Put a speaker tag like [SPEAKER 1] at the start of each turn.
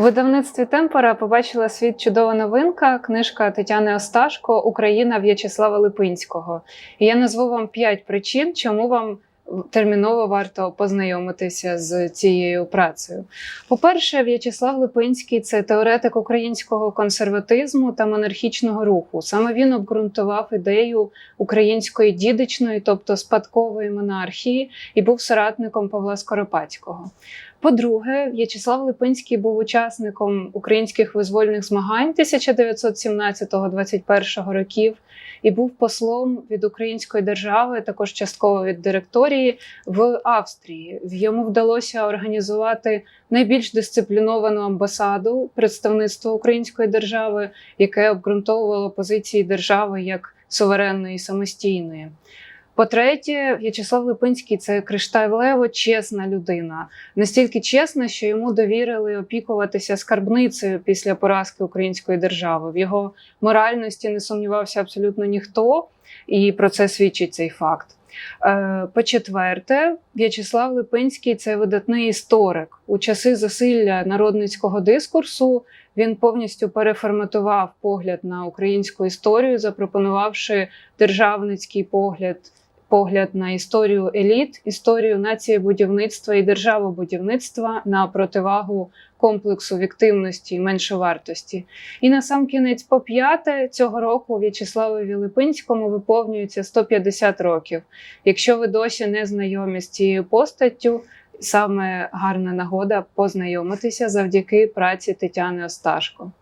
[SPEAKER 1] У видавництві Темпора побачила світ чудова новинка, книжка Тетяни Осташко Україна В'ячеслава Липинського. І я назву вам п'ять причин, чому вам терміново варто познайомитися з цією працею. По-перше, В'ячеслав Липинський це теоретик українського консерватизму та монархічного руху. Саме він обґрунтував ідею української дідичної, тобто спадкової монархії, і був соратником Павла Скоропадського. По-друге, В'ячеслав Липинський був учасником українських визвольних змагань 1917-21 років і був послом від української держави, також частково від директорії в Австрії. Йому вдалося організувати найбільш дисципліновану амбасаду представництва української держави, яке обґрунтовувало позиції держави як суверенної самостійної. По-третє, В'ячеслав Липинський це кришталево чесна людина, настільки чесна, що йому довірили опікуватися скарбницею після поразки української держави. В його моральності не сумнівався абсолютно ніхто, і про це свідчить цей факт. Е, По-четверте, В'ячеслав Липинський це видатний історик. У часи засилля народницького дискурсу він повністю переформатував погляд на українську історію, запропонувавши державницький погляд. Погляд на історію еліт, історію націєбудівництва і державобудівництва на противагу комплексу віктивності і меншовартості. І на сам кінець, по п'яте, цього року В'ячеславові Липинському виповнюється 150 років. Якщо ви досі не знайомі з цією постаттю, саме гарна нагода познайомитися завдяки праці Тетяни Осташко.